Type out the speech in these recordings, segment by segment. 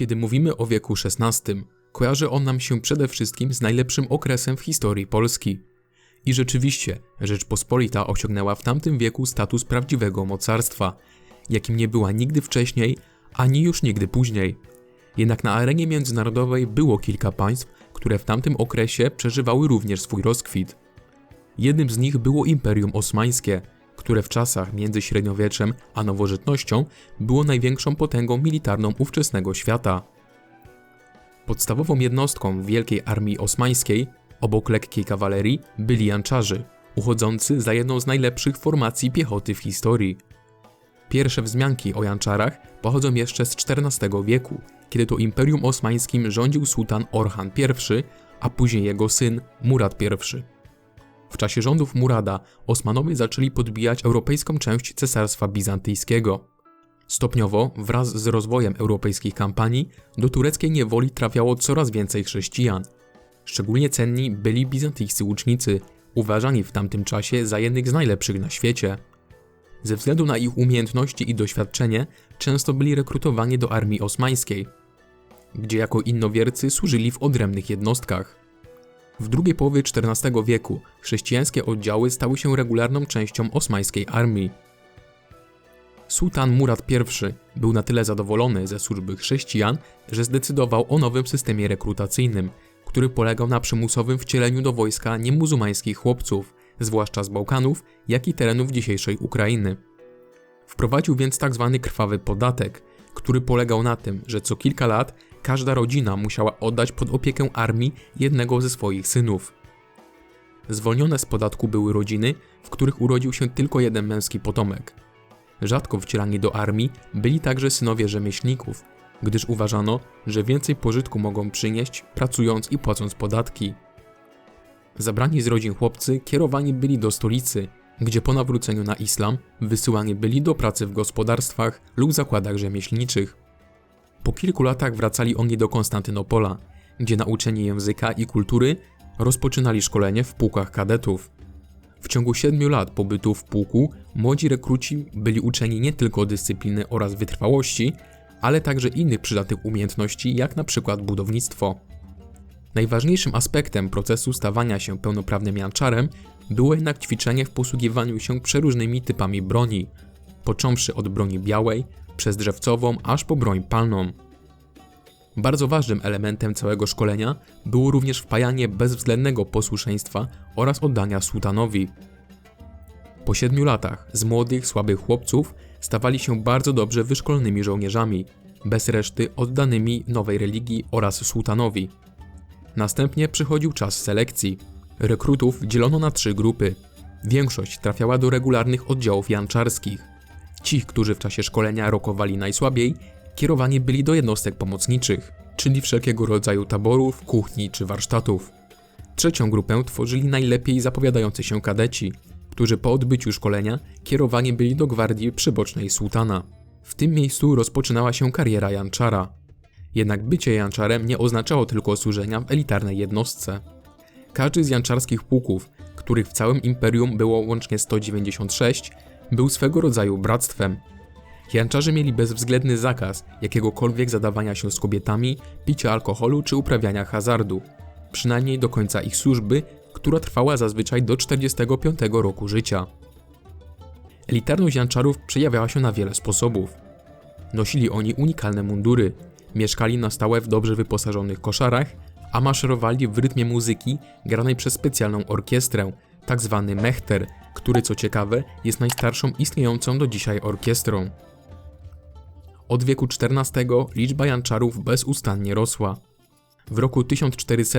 Kiedy mówimy o wieku XVI, kojarzy on nam się przede wszystkim z najlepszym okresem w historii Polski. I rzeczywiście, Rzeczpospolita osiągnęła w tamtym wieku status prawdziwego mocarstwa, jakim nie była nigdy wcześniej, ani już nigdy później. Jednak na arenie międzynarodowej było kilka państw, które w tamtym okresie przeżywały również swój rozkwit. Jednym z nich było Imperium Osmańskie, które w czasach między średniowieczem a nowożytnością było największą potęgą militarną ówczesnego świata. Podstawową jednostką Wielkiej Armii Osmańskiej, obok lekkiej kawalerii, byli janczarzy, uchodzący za jedną z najlepszych formacji piechoty w historii. Pierwsze wzmianki o janczarach pochodzą jeszcze z XIV wieku, kiedy to Imperium Osmańskim rządził sułtan Orhan I, a później jego syn Murad I. Czasie rządów Murada Osmanowie zaczęli podbijać europejską część Cesarstwa Bizantyjskiego. Stopniowo, wraz z rozwojem europejskich kampanii, do tureckiej niewoli trafiało coraz więcej chrześcijan. Szczególnie cenni byli bizantyjscy łucznicy, uważani w tamtym czasie za jednych z najlepszych na świecie. Ze względu na ich umiejętności i doświadczenie, często byli rekrutowani do armii osmańskiej, gdzie jako innowiercy służyli w odrębnych jednostkach. W drugiej połowie XIV wieku chrześcijańskie oddziały stały się regularną częścią osmańskiej armii. Sułtan Murad I był na tyle zadowolony ze służby chrześcijan, że zdecydował o nowym systemie rekrutacyjnym, który polegał na przymusowym wcieleniu do wojska niemuzułmańskich chłopców, zwłaszcza z Bałkanów, jak i terenów dzisiejszej Ukrainy. Wprowadził więc tzw. Tak krwawy podatek, który polegał na tym, że co kilka lat każda rodzina musiała oddać pod opiekę armii jednego ze swoich synów. Zwolnione z podatku były rodziny, w których urodził się tylko jeden męski potomek. Rzadko wcielani do armii byli także synowie rzemieślników, gdyż uważano, że więcej pożytku mogą przynieść pracując i płacąc podatki. Zabrani z rodzin chłopcy kierowani byli do stolicy, gdzie po nawróceniu na islam wysyłani byli do pracy w gospodarstwach lub zakładach rzemieślniczych. Po kilku latach wracali oni do Konstantynopola, gdzie nauczeni języka i kultury rozpoczynali szkolenie w pułkach kadetów. W ciągu siedmiu lat pobytu w pułku młodzi rekruci byli uczeni nie tylko dyscypliny oraz wytrwałości, ale także innych przydatnych umiejętności, jak na przykład budownictwo. Najważniejszym aspektem procesu stawania się pełnoprawnym janczarem było jednak ćwiczenie w posługiwaniu się przeróżnymi typami broni, począwszy od broni białej, przez drzewcową aż po broń palną. Bardzo ważnym elementem całego szkolenia było również wpajanie bezwzględnego posłuszeństwa oraz oddania sułtanowi. Po siedmiu latach z młodych, słabych chłopców stawali się bardzo dobrze wyszkolonymi żołnierzami, bez reszty oddanymi nowej religii oraz sułtanowi. Następnie przychodził czas selekcji. Rekrutów dzielono na trzy grupy. Większość trafiała do regularnych oddziałów janczarskich. Ci, którzy w czasie szkolenia rokowali najsłabiej, kierowani byli do jednostek pomocniczych, czyli wszelkiego rodzaju taborów, kuchni czy warsztatów. Trzecią grupę tworzyli najlepiej zapowiadający się kadeci, którzy po odbyciu szkolenia kierowani byli do gwardii przybocznej sułtana. W tym miejscu rozpoczynała się kariera janczara. Jednak bycie janczarem nie oznaczało tylko służenia w elitarnej jednostce. Każdy z janczarskich pułków, których w całym imperium było łącznie 196, był swego rodzaju bractwem. Janczarze mieli bezwzględny zakaz jakiegokolwiek zadawania się z kobietami, picia alkoholu czy uprawiania hazardu, przynajmniej do końca ich służby, która trwała zazwyczaj do 45 roku życia. Elitarność janczarów przejawiała się na wiele sposobów. Nosili oni unikalne mundury, mieszkali na stałe w dobrze wyposażonych koszarach, a maszerowali w rytmie muzyki granej przez specjalną orkiestrę, tak zwany mechter, który co ciekawe jest najstarszą istniejącą do dzisiaj orkiestrą. Od wieku XIV liczba janczarów bezustannie rosła. W roku 1400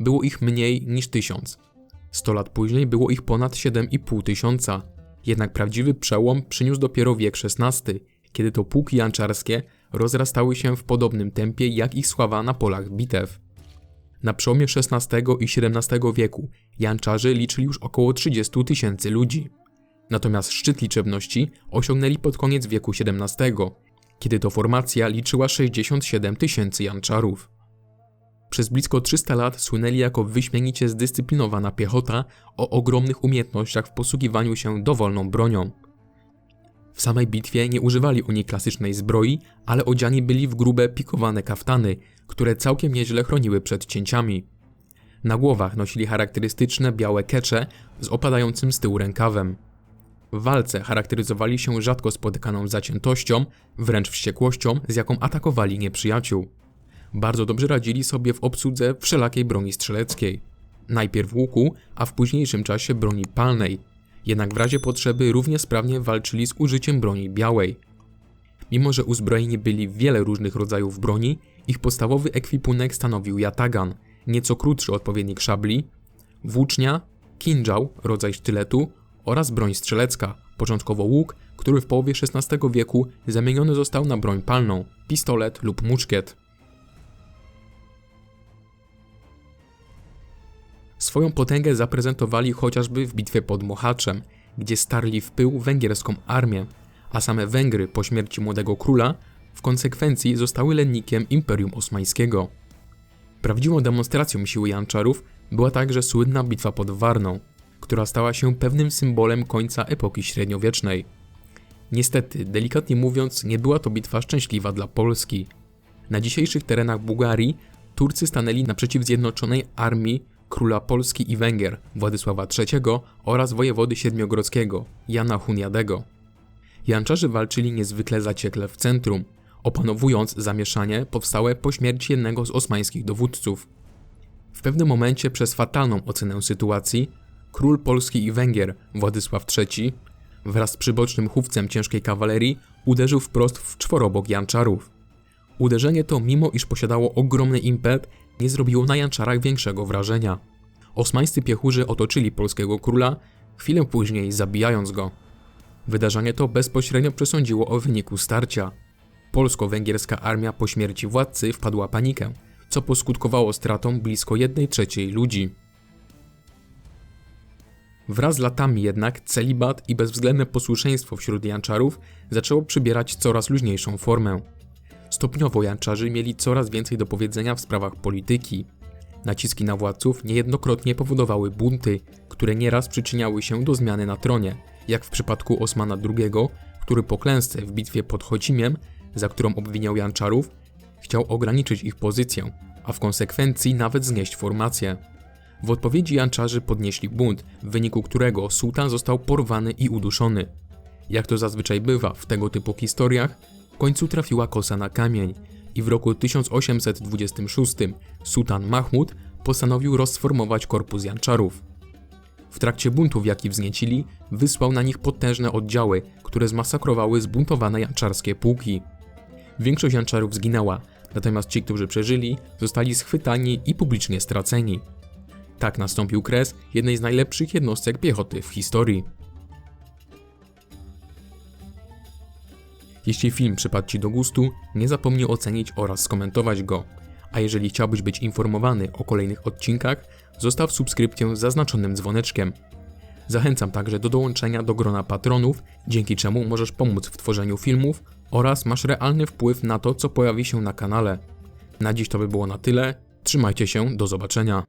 było ich mniej niż tysiąc. 100 lat później było ich ponad 7,5 tysiąca. Jednak prawdziwy przełom przyniósł dopiero wiek XVI, kiedy to pułki janczarskie rozrastały się w podobnym tempie jak ich sława na polach bitew. Na przełomie XVI i XVII wieku Janczarzy liczyli już około 30 tysięcy ludzi. Natomiast szczyt liczebności osiągnęli pod koniec wieku XVII, kiedy to formacja liczyła 67 tysięcy Janczarów. Przez blisko 300 lat słynęli jako wyśmienicie zdyscyplinowana piechota o ogromnych umiejętnościach w posługiwaniu się dowolną bronią. W samej bitwie nie używali oni klasycznej zbroi, ale odziani byli w grube pikowane kaftany, które całkiem nieźle chroniły przed cięciami. Na głowach nosili charakterystyczne białe kecze z opadającym z tyłu rękawem. W walce charakteryzowali się rzadko spotykaną zaciętością, wręcz wściekłością, z jaką atakowali nieprzyjaciół. Bardzo dobrze radzili sobie w obsłudze wszelakiej broni strzeleckiej. Najpierw łuku, a w późniejszym czasie broni palnej. Jednak w razie potrzeby równie sprawnie walczyli z użyciem broni białej. Mimo, że uzbrojeni byli w wiele różnych rodzajów broni, ich podstawowy ekwipunek stanowił yatagan, nieco krótszy odpowiednik szabli, włócznia, kinżał, rodzaj sztyletu oraz broń strzelecka, początkowo łuk, który w połowie XVI wieku zamieniony został na broń palną, pistolet lub muszkiet. Swoją potęgę zaprezentowali chociażby w bitwie pod Mohaczem, gdzie starli w pył węgierską armię, a same Węgry po śmierci młodego króla w konsekwencji zostały lennikiem Imperium Osmańskiego. Prawdziwą demonstracją siły Janczarów była także słynna bitwa pod Warną, która stała się pewnym symbolem końca epoki średniowiecznej. Niestety, delikatnie mówiąc, nie była to bitwa szczęśliwa dla Polski. Na dzisiejszych terenach Bułgarii Turcy stanęli naprzeciw zjednoczonej armii króla Polski i Węgier Władysława III oraz wojewody siedmiogrodzkiego Jana Huniadego. Janczarzy walczyli niezwykle zaciekle w centrum, opanowując zamieszanie powstałe po śmierci jednego z osmańskich dowódców. W pewnym momencie przez fatalną ocenę sytuacji król Polski i Węgier Władysław III wraz z przybocznym chówcem ciężkiej kawalerii uderzył wprost w czworobok Janczarów. Uderzenie to, mimo iż posiadało ogromny impet, nie zrobiło na Janczarach większego wrażenia. Osmańscy piechurzy otoczyli polskiego króla, chwilę później zabijając go. Wydarzenie to bezpośrednio przesądziło o wyniku starcia. Polsko-węgierska armia po śmierci władcy wpadła w panikę, co poskutkowało stratą blisko 1 trzeciej ludzi. Wraz z latami jednak celibat i bezwzględne posłuszeństwo wśród Janczarów zaczęło przybierać coraz luźniejszą formę. Stopniowo Janczarzy mieli coraz więcej do powiedzenia w sprawach polityki. Naciski na władców niejednokrotnie powodowały bunty, które nieraz przyczyniały się do zmiany na tronie, jak w przypadku Osmana II, który po klęsce w bitwie pod Chocimiem, za którą obwiniał Janczarów, chciał ograniczyć ich pozycję, a w konsekwencji nawet znieść formację. W odpowiedzi Janczarzy podnieśli bunt, w wyniku którego sułtan został porwany i uduszony. Jak to zazwyczaj bywa w tego typu historiach, w końcu trafiła kosa na kamień i w roku 1826 sułtan Mahmud postanowił rozformować korpus Janczarów. W trakcie buntów, jaki wzniecili, wysłał na nich potężne oddziały, które zmasakrowały zbuntowane janczarskie pułki. Większość Janczarów zginęła, natomiast ci, którzy przeżyli, zostali schwytani i publicznie straceni. Tak nastąpił kres jednej z najlepszych jednostek piechoty w historii. Jeśli film przypadł Ci do gustu, nie zapomnij ocenić oraz skomentować go. A jeżeli chciałbyś być informowany o kolejnych odcinkach, zostaw subskrypcję z zaznaczonym dzwoneczkiem. Zachęcam także do dołączenia do grona patronów, dzięki czemu możesz pomóc w tworzeniu filmów oraz masz realny wpływ na to, co pojawi się na kanale. Na dziś to by było na tyle. Trzymajcie się, do zobaczenia.